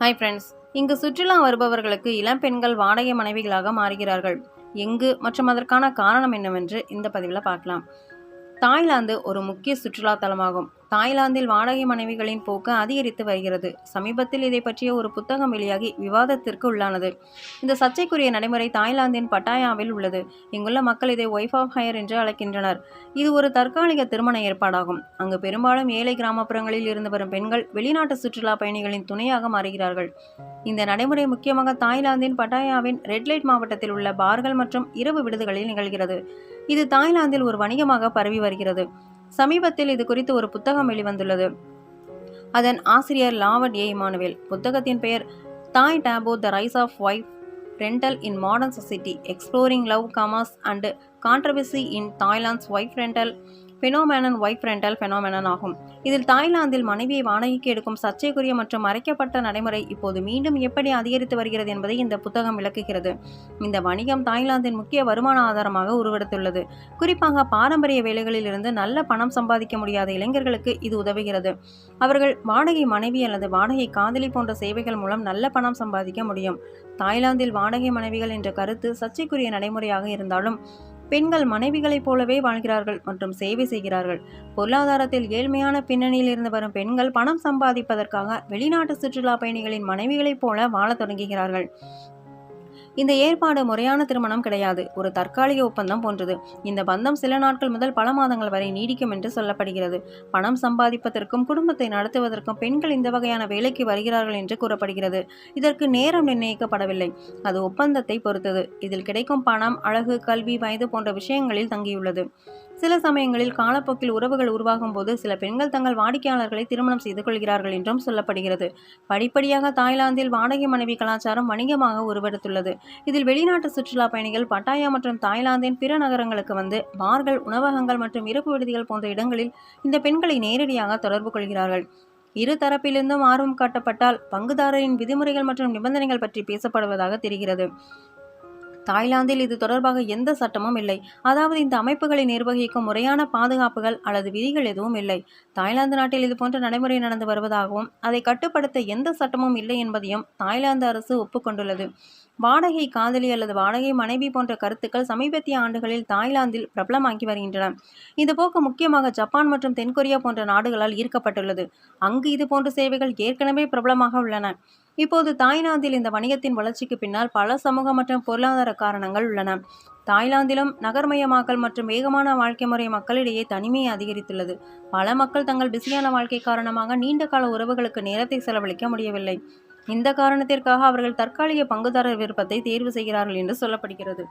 Hi friends இங்கு சுற்றுலா வருபவர்களுக்கு இளம் பெண்கள் வாடகை மனைவிகளாக மாறுகிறார்கள். எங்கு மற்றும் அதற்கான காரணம் என்னவென்று இந்த பதிவில் பார்க்கலாம். தாய்லாந்து ஒரு முக்கிய சுற்றுலா தலமாகும். தாய்லாந்தில் வாடகை மனைவிகளின் போக்கு அதிகரித்து வருகிறது. சமீபத்தில் இதை பற்றிய ஒரு புத்தகம் வெளியாகி விவாதத்திற்கு உள்ளானது. இந்த சர்ச்சைக்குரிய நடைமுறை தாய்லாந்தின் பட்டாயாவில் உள்ளது. இங்குள்ள மக்கள் இதை ஒய்ஃப் ஆஃப் ஹயர் என்று அழைக்கின்றனர். இது ஒரு தற்காலிக திருமண ஏற்பாடாகும். அங்கு பெரும்பாலும் ஏழை கிராமப்புறங்களில் இருந்து வரும் பெண்கள் வெளிநாட்டு சுற்றுலா பயணிகளின் துணையாக மாறுகிறார்கள். இந்த நடைமுறை முக்கியமாக தாய்லாந்தின் பட்டாயாவின் ரெட்லைட் மாவட்டத்தில் உள்ள பார்கள் மற்றும் இரவு விடுதிகளில் நிகழ்கிறது. இது தாய்லாந்தில் ஒரு வணிகமாக பரவி வருகிறது. சமீபத்தில் இது குறித்து ஒரு புத்தகம் வெளிவந்துள்ளது. அதன் ஆசிரியர் லாவட் ஏ. இமானுவேல். புத்தகத்தின் பெயர் Thai taboo the rise of wife rental in modern society exploring love commerce and controversy in Thailand's wife rental phenomenon wife rental phenomenon ஆகும். இதில் தாய்லாந்தில் மனைவியை வாடகைக்கு எடுக்கும் சர்ச்சைக்குரிய மற்றும் மறைக்கப்பட்ட நடைமுறை இப்போது மீண்டும் எப்படி அதிகரித்து வருகிறது என்பதை இந்த புத்தகம் விளக்குகிறது. இந்த வணிகம் தாய்லாந்தின் முக்கிய வருமான ஆதாரமாக உருவெடுத்துள்ளது. குறிப்பாக பாரம்பரிய வேலைகளில் இருந்து நல்ல பணம் சம்பாதிக்க முடியாத இளைஞர்களுக்கு இது உதவுகிறது. அவர்கள் வாடகை மனைவி அல்லது வாடகை காதலி போன்ற சேவைகள் மூலம் நல்ல பணம் சம்பாதிக்க முடியும். தாய்லாந்தில் வாடகை மனைவிகள் என்ற கருத்து சர்ச்சைக்குரிய நடைமுறையாக இருந்தாலும் பெண்கள் மனைவிகளைப் போலவே வாழ்கிறார்கள் மற்றும் சேவை செய்கிறார்கள். பொருளாதாரத்தில் ஏழ்மையான பின்னணியில் இருந்து வரும் பெண்கள் பணம் சம்பாதிப்பதற்காக வெளிநாட்டு சுற்றுலா பயணிகளின் மனைவிகளைப் போல வாழத் தொடங்குகிறார்கள். இந்த ஏற்பாடு முறையான திருமணம் கிடையாது. ஒரு தற்காலிக ஒப்பந்தம் போன்றது. இந்த பந்தம் சில நாட்கள் முதல் பல மாதங்கள் வரை நீடிக்கும் என்று சொல்லப்படுகிறது. பணம் சம்பாதிப்பதற்கும் குடும்பத்தை நடத்துவதற்கும் பெண்கள் இந்த வகையான வேலைக்கு வருகிறார்கள் என்று கூறப்படுகிறது. இதற்கு நேரம் நிர்ணயிக்கப்படவில்லை. அது ஒப்பந்தத்தை பொறுத்தது. இதில் கிடைக்கும் பணம் அழகு கல்வி வயது போன்ற விஷயங்களில் தங்கியுள்ளது. சில சமயங்களில் காலப்போக்கில் உறவுகள் உருவாகும் போது சில பெண்கள் தங்கள் வாடிக்கையாளர்களை திருமணம் செய்து கொள்கிறார்கள் என்றும் சொல்லப்படுகிறது. படிப்படியாக தாய்லாந்தில் வாடகை மனைவி கலாச்சாரம் வணிகமாக உருவெடுத்துள்ளது. இதில் வெளிநாட்டு சுற்றுலா பயணிகள் பட்டாயா மற்றும் தாய்லாந்தின் பிற நகரங்களுக்கு வந்து பார்கள் உணவகங்கள் மற்றும் இருப்பு விடுதிகள் போன்ற இடங்களில் இந்த பெண்களை நேரடியாக தொடர்பு கொள்கிறார்கள். இரு தரப்பிலிருந்தும் ஆர்வம் காட்டப்பட்டால் பங்குதாரரின் விதிமுறைகள் மற்றும் நிபந்தனைகள் பற்றி பேசப்படுவதாக தெரிகிறது. தாய்லாந்தில் இது தொடர்பாக எந்த சட்டமும் இல்லை. அதாவது இந்த அமைப்புகளை நிர்வகிக்கும் முறையான பாதுகாப்புகள் அல்லது விதிகள் எதுவும் இல்லை. தாய்லாந்து நாட்டில் இது போன்ற நடைமுறை நடந்து வருவதாகவும் அதை கட்டுப்படுத்த எந்த சட்டமும் இல்லை என்பதையும் தாய்லாந்து அரசு ஒப்புக்கொண்டுள்ளது. வாடகை காதலி அல்லது வாடகை மனைவி போன்ற கருத்துக்கள் சமீபத்திய ஆண்டுகளில் தாய்லாந்தில் பிரபலமாகி வருகின்றன. இந்த போக்கு முக்கியமாக ஜப்பான் மற்றும் தென்கொரியா போன்ற நாடுகளால் ஈர்க்கப்பட்டுள்ளது. அங்கு இது போன்ற சேவைகள் ஏற்கனவே பிரபலமாக உள்ளன. இப்போது தாய்லாந்தில் இந்த வணிகத்தின் வளர்ச்சிக்கு பின்னால் பல சமூக மற்றும் பொருளாதார காரணங்கள் உள்ளன. தாய்லாந்திலும் நகர்மயமாக்கல் மற்றும் வேகமான வாழ்க்கை முறை மக்களிடையே தனிமையை அதிகரித்துள்ளது. பல மக்கள் தங்கள் பிஸியான வாழ்க்கை காரணமாக நீண்ட கால உறவுகளுக்கு நேரத்தை செலவழிக்க முடியவில்லை. இந்த காரணத்திற்காக அவர்கள் தற்காலிக பங்குதாரர் விருப்பத்தை தேர்வு செய்கிறார்கள் என்று சொல்லப்படுகிறது.